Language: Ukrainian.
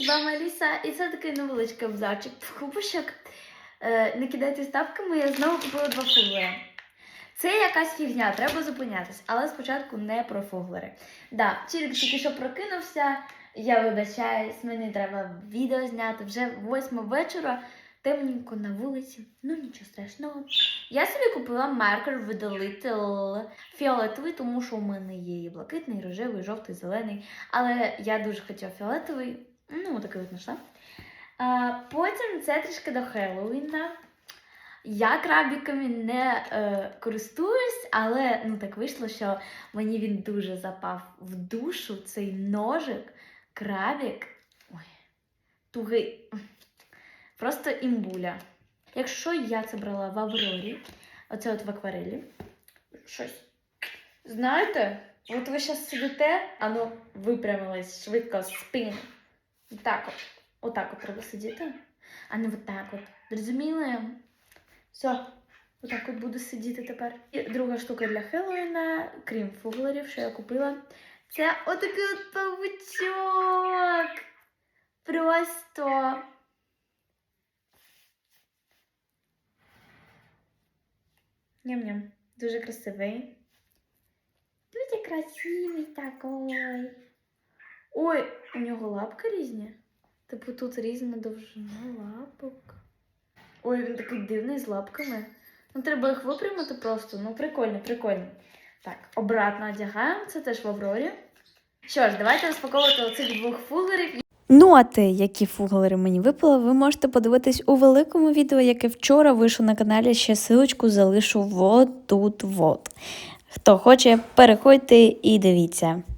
з вами Аліса, і це такий невеличкий обзорчик в кубочок. Е, не кидайте ставками, я знову купила два фуглери. Це якась фігня, треба зупинятись, але спочатку не про фуглери. Да, Чірік тільки що прокинувся, я вибачаюсь, мені треба відео зняти вже восьма вечора, темненько на вулиці, ну нічого страшного. Я собі купила маркер Little фіолетовий, тому що у мене є і блакитний, і рожевий, і жовтий, і зелений. Але я дуже хотіла фіолетовий, ну такий от знайшла. Потім це трішки до Хеллоуіна. Я крабіками не е, користуюсь, але ну так вийшло, що мені він дуже запав в душу цей ножик, крабік. Ой, тугий. Просто імбуля. Якщо я це брала в Аврорі, оце от в акварелі, щось. Знаєте, от ви зараз сидите, а ну випрямились швидко спину. Так от. Отак от треба сидіти, а не отак от. Зрозуміли? Все, отак от буду сидіти тепер. І друга штука для Хеллоуіна, крім фуглерів, що я купила, це отакий от павучок. Просто. Ням-ням. Дуже красивий. Дуже красивий такий. Ой, у нього лапки різні. Типу тут різна довжина лапок. Ой, він такий дивний з лапками. Ну, треба їх випрямити просто. Ну, прикольно, прикольно. Так, обратно одягаємо. Це теж в Аврорі. Що ж, давайте розпаковувати оцих двох фуглерів. Ну, а те, які фуглери мені випали, ви можете подивитись у великому відео, яке вчора вийшло на каналі. Ще силочку залишу вот тут вот. Хто хоче, переходьте і дивіться.